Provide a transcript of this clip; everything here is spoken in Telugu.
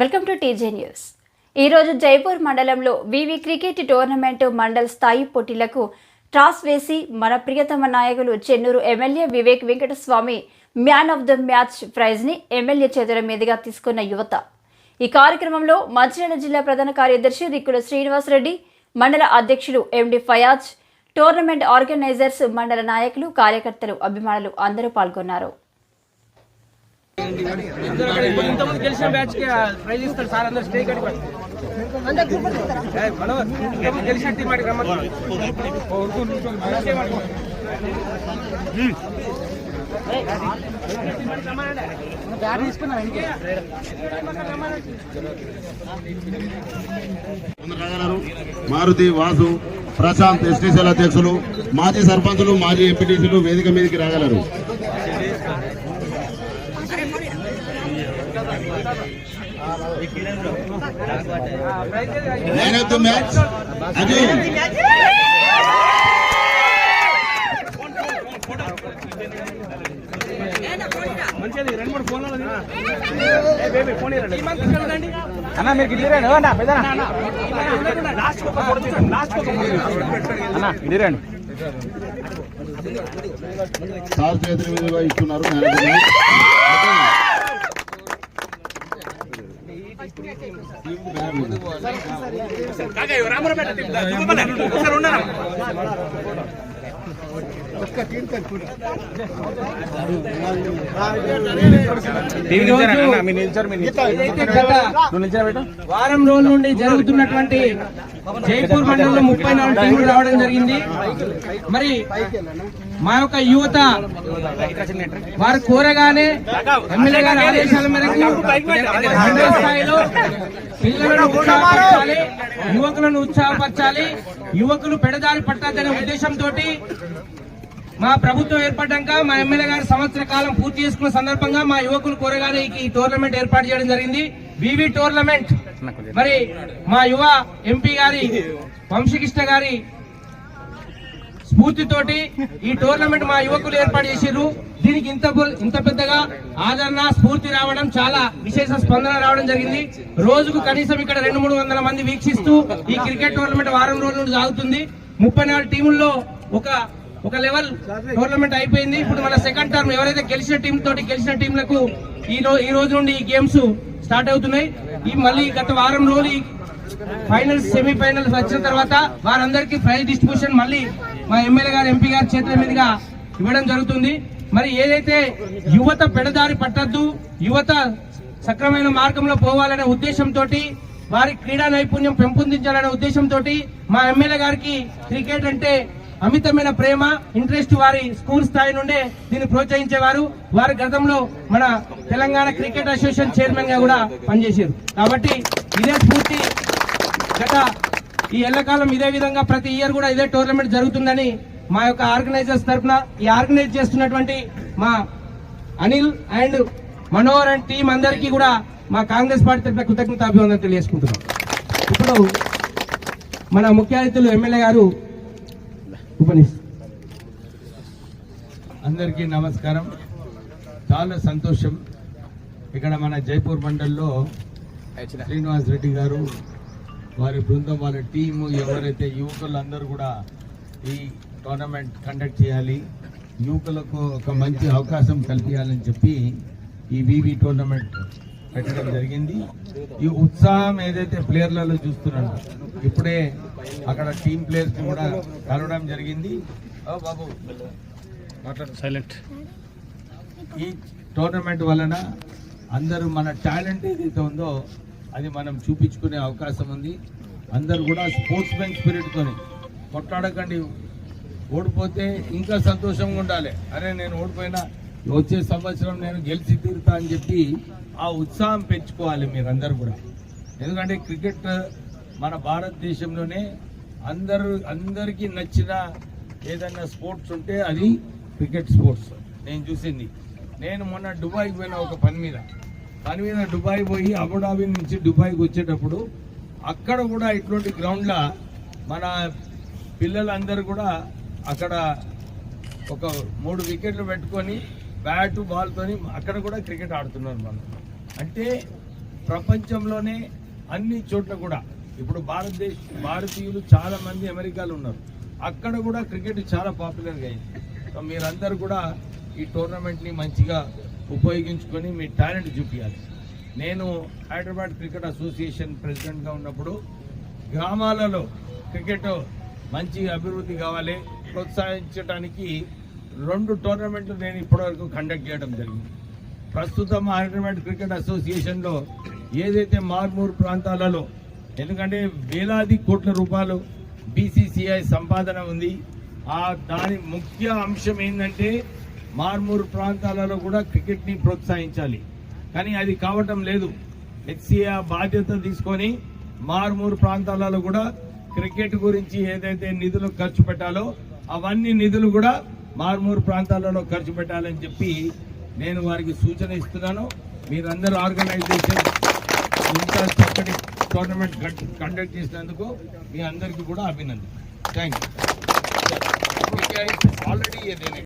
Welcome to TJ news. ఈరోజు జైపూర్ మండలంలో వివి క్రికెట్ టోర్నమెంట్ మండల్ స్థాయి పోటీలకు టాస్ వేసి మన ప్రియతమ నాయకులు Chennur MLA Vivek Venkataswamy man of the match ప్రైజ్ని MLA చేతుల మీదుగా తీసుకున్న యువత. ఈ కార్యక్రమంలో మంచిర్యాల జిల్లా ప్రధాన కార్యదర్శి రిక్కుల శ్రీనివాసరెడ్డి మండల అధ్యక్షులు ఎండి ఫయాజ్ టోర్నమెంట్ ఆర్గనైజర్స్ మండల నాయకులు కార్యకర్తలు అభిమానులు అందరూ పాల్గొన్నారు. ఇంతమంది గెలిచిన బ్యాచ్కి ప్రైజ్ ఇస్తారు సార్ అందరు స్టే కడి ఇంతమంది గెలిచిన టీం ఆడికి రమ్మని బ్యాట్ తీసుకున్నాం ఇంకే మారుతి వాసు ప్రశాంత్ ఎస్టీసీల అధ్యక్షులు మాజీ సర్పంచులు మాజీ ఎంపీటీసీలు వేదిక మీదకి రాగలరు. Man of the match Ajay మంచిది రెండు. మూడు ఫోన్లు అన్న మీరు గిట్టిరండి అన్న పెద్ద అన్న గిట్టిరండి సార్ చేతుల మీదుగా ఇస్తున్నారు మ్యాన్ ఆఫ్ ద మ్యాచ్ వారం రోజుల నుండి జరుగుతున్నటువంటి జైపూర్ మండలంలో ముప్పై నాలుగు టీములు రావడం జరిగింది. మరి మా యొక్క యువత వారు కోరగానే ఎమ్మెల్యే గారి ఆదేశాల మేరకు స్థాయిలో పిల్లలను ఉత్సాహపరచాలి యువకులను ఉత్సాహపరచాలి యువకులు పెడదారి పట్టద్దనే ఉద్దేశంతో మా ప్రభుత్వం ఏర్పడ్డాక మా ఎమ్మెల్యే గారు సంవత్సర కాలం పూర్తి చేసుకున్న సందర్భంగా మా యువకులు కోరగానే ఈ- ఈ టోర్నమెంట్ ఏర్పాటు చేయడం జరిగింది. VV tournament. మరి మా యువ ఎంపీ గారి వంశీకృష్ణ గారి స్ఫూర్తితోటి ఈ టోర్నమెంట్ మా యువకులు ఏర్పాటు చేసిర్రు. దీనికి ఇంత ఇంత పెద్దగా ఆదరణ స్ఫూర్తి రావడం చాలా విశేష స్పందన రావడం జరిగింది. రోజుకు కనీసం ఇక్కడ రెండు మూడు వందల మంది వీక్షిస్తూ ఈ క్రికెట్ టోర్నమెంట్ వారం రోజుల నుండి సాగుతుంది. ముప్పై నాలుగు టీముల్లో ఒక ఒక లెవెల్ టోర్నమెంట్ అయిపోయింది. ఇప్పుడు మన సెకండ్ టర్మ్ ఎవరైతే గెలిచిన టీం తోటి గెలిచిన టీంలకు ఈ ఈ రోజు నుండి ఈ గేమ్స్ స్టార్ట్ అవుతున్నాయి. ఈ మళ్ళీ గత వారం రోజులు ఈ ఫైనల్స్ సెమీఫైనల్స్ వచ్చిన తర్వాత వారందరికీ ప్రైజ్ డిస్ట్రిబ్యూషన్ మళ్ళీ మా ఎమ్మెల్యే గారు ఎంపీ గారి చేతుల మీదుగా ఇవ్వడం జరుగుతుంది. మరి ఏదైతే యువత పెడదారి పట్టద్దు యువత సక్రమైన మార్గంలో పోవాలనే ఉద్దేశంతో వారి క్రీడా నైపుణ్యం పెంపొందించాలనే ఉద్దేశంతో మా ఎమ్మెల్యే గారికి క్రికెట్ అంటే అమితమైన ప్రేమ ఇంట్రెస్ట్ వారి స్కూల్ స్థాయి నుండే దీన్ని ప్రోత్సహించేవారు. వారి గతంలో మన తెలంగాణ క్రికెట్ అసోసియేషన్ చైర్మన్గా కూడా పనిచేశారు. కాబట్టి ఇదే స్ఫూర్తి గత ఈ ఎల్లకాలం ఇదే విధంగా ప్రతి ఇయర్ కూడా ఇదే టోర్నమెంట్ జరుగుతుందని మా యొక్క ఆర్గనైజర్స్ తరఫున ఈ ఆర్గనైజ్ చేస్తున్నటువంటి మా Anil and Manohar and team అందరికీ కూడా మా కాంగ్రెస్ పార్టీ తరఫున కృతజ్ఞత అభివందన తెలియజేసుకుంటున్నాం. ఇప్పుడు మన ముఖ్య అతిథులు ఎమ్మెల్యే గారు ఉపనిస్తారు అందరికీ నమస్కారం. చాలా సంతోషం. ఇక్కడ మన జైపూర్ మండల్లో శ్రీనివాస్ రెడ్డి గారు వారి బృందం వాళ్ళ టీము ఎవరైతే యువకులు అందరూ కూడా ఈ టోర్నమెంట్ కండక్ట్ చేయాలి యువకులకు ఒక మంచి అవకాశం కల్పించాలని చెప్పి ఈ వివి టోర్నమెంట్ పెట్టడం జరిగింది. ఈ ఉత్సాహం ఏదైతే ప్లేయర్లలో చూస్తున్నారో ఇప్పుడే అక్కడ టీం ప్లేయర్స్ కూడా కలవడం జరిగింది. బాబు సైలెంట్ ఈ టోర్నమెంట్ వలన అందరూ మన టాలెంట్ ఏదైతే ఉందో అది మనం చూపించుకునే అవకాశం ఉంది. అందరు కూడా స్పోర్ట్స్ మెన్ స్పిరిట్తోని. కొట్లాడకండి. ఓడిపోతే ఇంకా సంతోషంగా ఉండాలి. అరే నేను ఓడిపోయినా వచ్చే సంవత్సరం నేను గెలిచి తీరుతా అని చెప్పి ఆ ఉత్సాహం పెంచుకోవాలి మీరందరూ కూడా. ఎందుకంటే క్రికెట్ మన భారతదేశంలోనే అందరూ అందరికీ నచ్చిన ఏదైనా స్పోర్ట్స్ ఉంటే అది క్రికెట్ స్పోర్ట్స్. నేను చూసింది. నేను మొన్న దుబాయ్కి పోయిన ఒక పని మీద. దాని మీద దుబాయ్ పోయి అబుదాబి నుంచి దుబాయ్కి వచ్చేటప్పుడు అక్కడ కూడా ఇటువంటి గ్రౌండ్లో మన పిల్లలందరూ కూడా అక్కడ ఒక మూడు వికెట్లు పెట్టుకొని బ్యాట్ బాల్తోని అక్కడ కూడా క్రికెట్ ఆడుతున్నారు మనం. అంటే ప్రపంచంలోనే అన్ని చోట్ల కూడా ఇప్పుడు భారతదేశ భారతీయులు చాలామంది అమెరికాలో ఉన్నారు. అక్కడ కూడా క్రికెట్ చాలా పాపులర్గా అయింది. సో మీరందరూ కూడా ఈ టోర్నమెంట్ని మంచిగా ఉపయోగించుకొని మీ టాలెంట్ చూపించాలి నేను హైదరాబాద్ క్రికెట్ అసోసియేషన్ ప్రెసిడెంట్గా ఉన్నప్పుడు గ్రామాలలో క్రికెట్ మంచి అభివృద్ధి కావాలి ప్రోత్సహించడానికి రెండు టోర్నమెంట్లు నేను ఇప్పటివరకు కండక్ట్ చేయడం జరిగింది. ప్రస్తుతం హైదరాబాద్ క్రికెట్ అసోసియేషన్లో ఏదైతే మార్మూరు ప్రాంతాలలో ఎందుకంటే వేలాది కోట్ల రూపాయలు బీసీసీఐ సంపాదన ఉంది ఆ దాని ముఖ్య అంశం ఏంటంటే మారుమూరు ప్రాంతాలలో కూడా క్రికెట్ని ప్రోత్సహించాలి. కానీ అది కావటం లేదు. హెచ్సిఏ బాధ్యత తీసుకొని మారుమూరు ప్రాంతాలలో కూడా క్రికెట్ గురించి ఏదైతే నిధులు ఖర్చు పెట్టాలో అవన్నీ నిధులు కూడా మారుమూరు ప్రాంతాలలో ఖర్చు పెట్టాలని చెప్పి నేను వారికి సూచన ఇస్తున్నాను. మీరందరూ ఆర్గనైజేషన్ ఇంత చక్కటి టోర్నమెంట్ కండక్ట్ చేసినందుకు మీ అందరికీ కూడా అభినందన థ్యాంక్ యూ ఆల్రెడీ